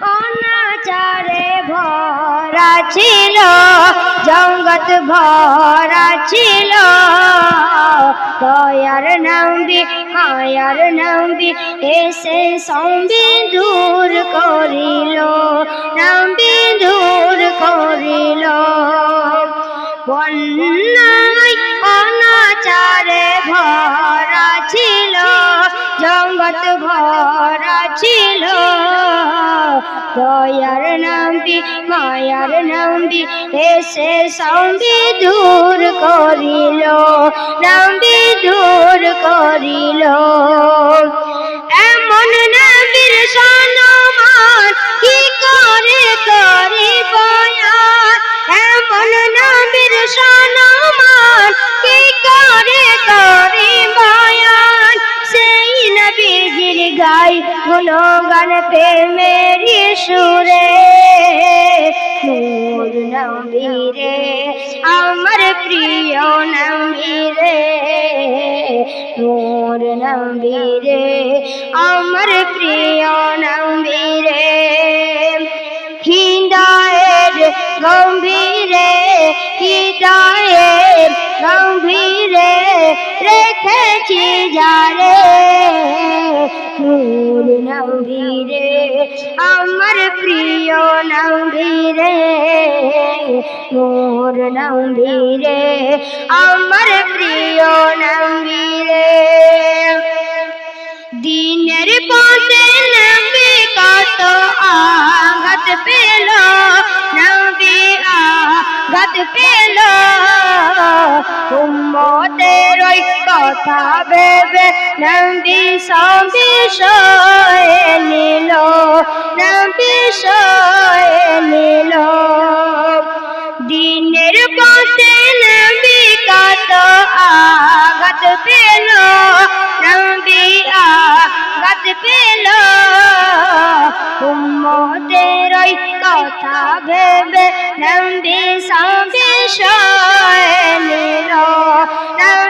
অনাচারে ভরা ছিল, জগৎ ভরা ছিল। দয়ার নবী মায়ার নবী এসে সম্বি দূর করিল নবী দূর করিল। বন্যায় অনাচারে ভরা ছিল, জগৎ ভরা ছিল। দয়ার নবী মায়ার নবী এসে সম্বি দূর করিল নবী দূর করিল। এমন নবীর সনমান কি করে করি বয়ান এমন নবীর সনমান গাই গুণগান প্রেমের সুরে। নূর নবীরে আমার প্রিয় নবীরে নূর নবীরে আমার প্রিয় নূর নবীরে আমার প্রিয় নবীরে দিনের পথে নবী কত আঘাত পেল নবী আঘাত পেল। উম্মতের ওই কথা ভেবে নবী সবই সয়ে নিল নবী সয়ে নিল। আঘাত পেল। উম্মতের ওই কথা ভেবে নাম বিষয় নিল। নবী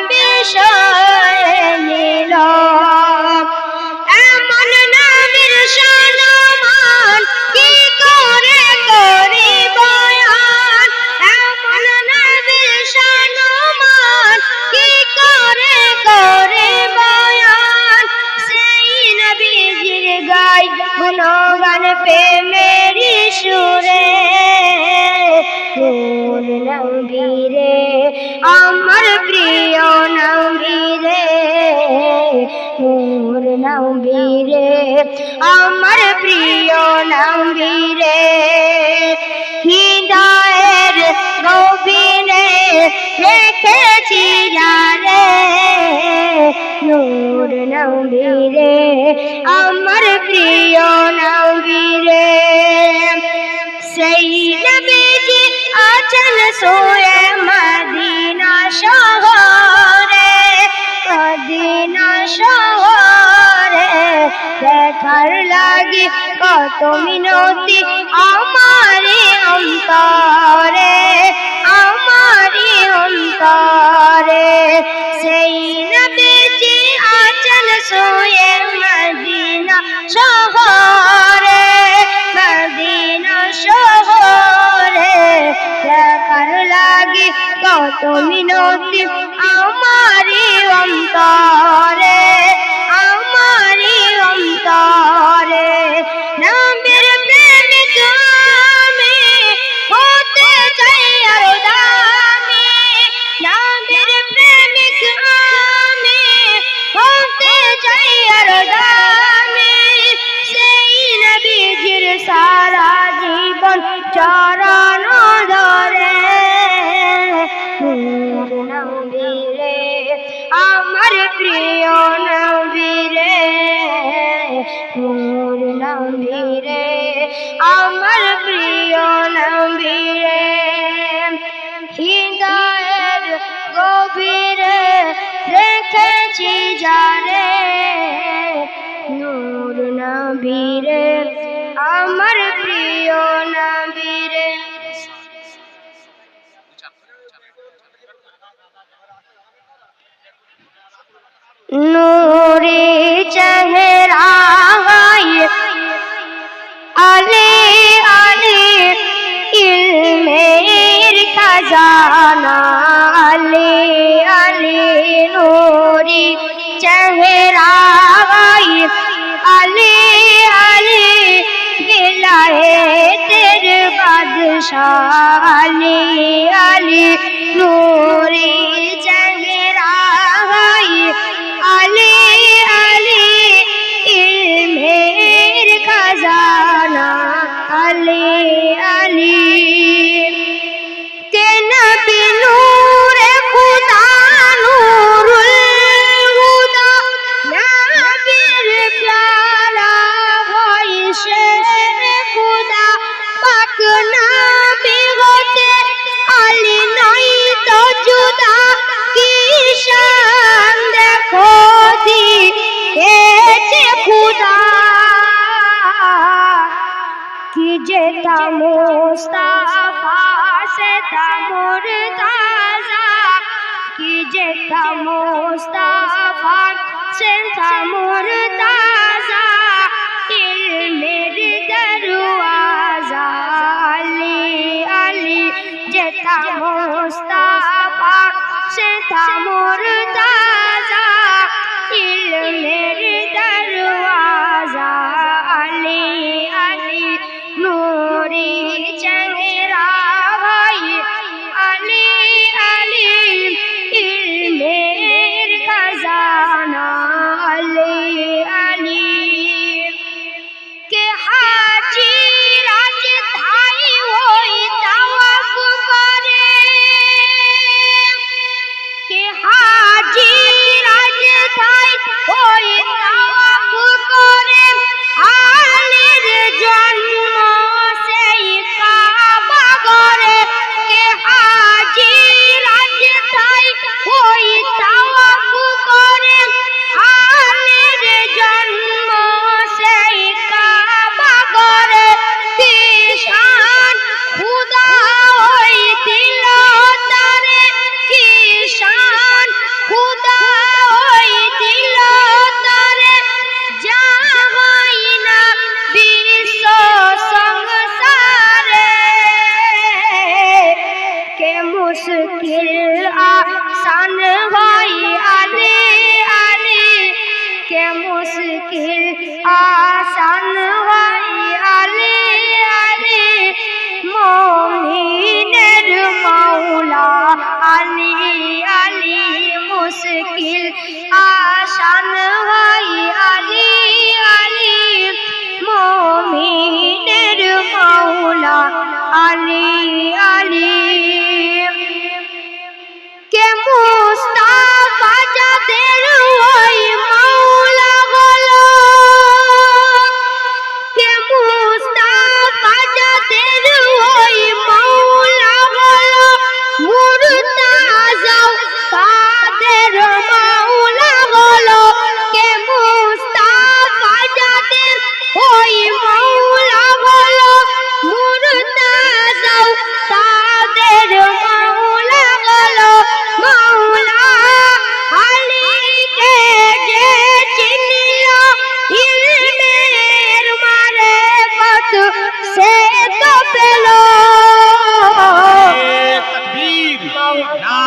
গাই গুণগান প্রেমেরি সুরে নূর নবীরে, আমার প্রিয় নবীরে নূর নবীরে, আমার প্রিয় নবীরে হৃদয়ের লাগি কত মিনতি আমারে অন্তরে আমারে অন্তরে। সেই নবীজি আছেন সোয়ে মদিনা শহরে মদিনা শহরে। দেখার লাগি কত মিনতি নূরে চেহরায় আলে আলে, ইলমের খাজানা। আলে আলে, নূরে চেহরায় আলে আলে গেলায় তের বাদশাহ। আলে আলে, নূরে চেহরায় যে তামোস্তাফা সে তামোর তাজা। কি যে তামোস্তাফা সে তামোর তাজা।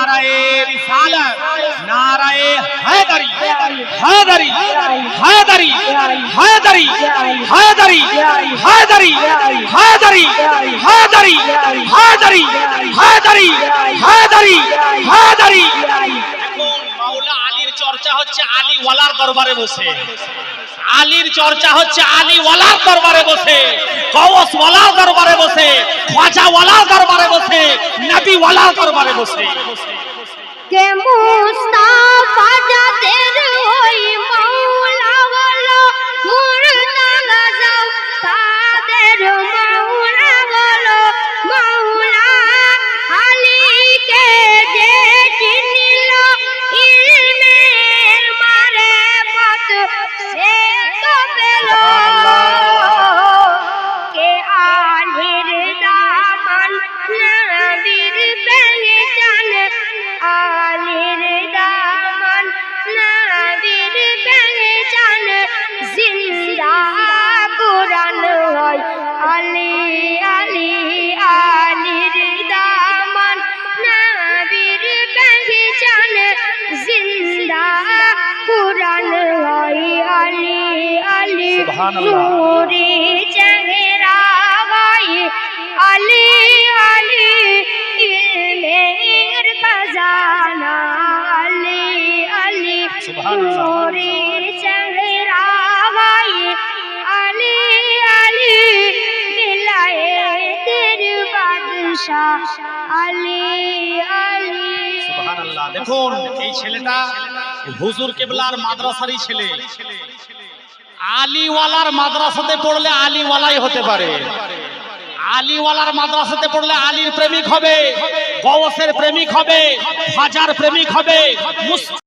নারায়ে রিসালাত নারায়ে হায়দারি হায়দারি হায়দারি হায়দারি হায়দারি চর্চা হচ্ছে আলী ওয়ালার দরবারে বসে আলীর চর্চা হচ্ছে আলী ওয়ালার দরবারে বসে কওস ওয়ালার দরবারে বসে, খাজা ওয়ালার দরবারে বসে, নবী ওয়ালার দরবারে বসে। কে মুস্তাফা যাদের ওই মাওলা হলো মুর্তাজা তাদের চেহারা গাই আলী আলী ইলমের খজানা আলী আলী। নূরি চেহারা গাই আলী আলী বিলায়েতের বাদশাহ আলী আলী। সুবহানাল্লাহ। দেখুন এই ছেলেটা হুজুর কেবলার মাদ্রাসারই ছেলে। আলিওয়ালার মাদ্রাসাতে পড়লে আলিওয়ালাই হতে পারে। আলিওয়ালার মাদ্রাসাতে পড়লে আলীর প্রেমিক হবে গওসের প্রেমিক হবে, হাজার প্রেমিক হবে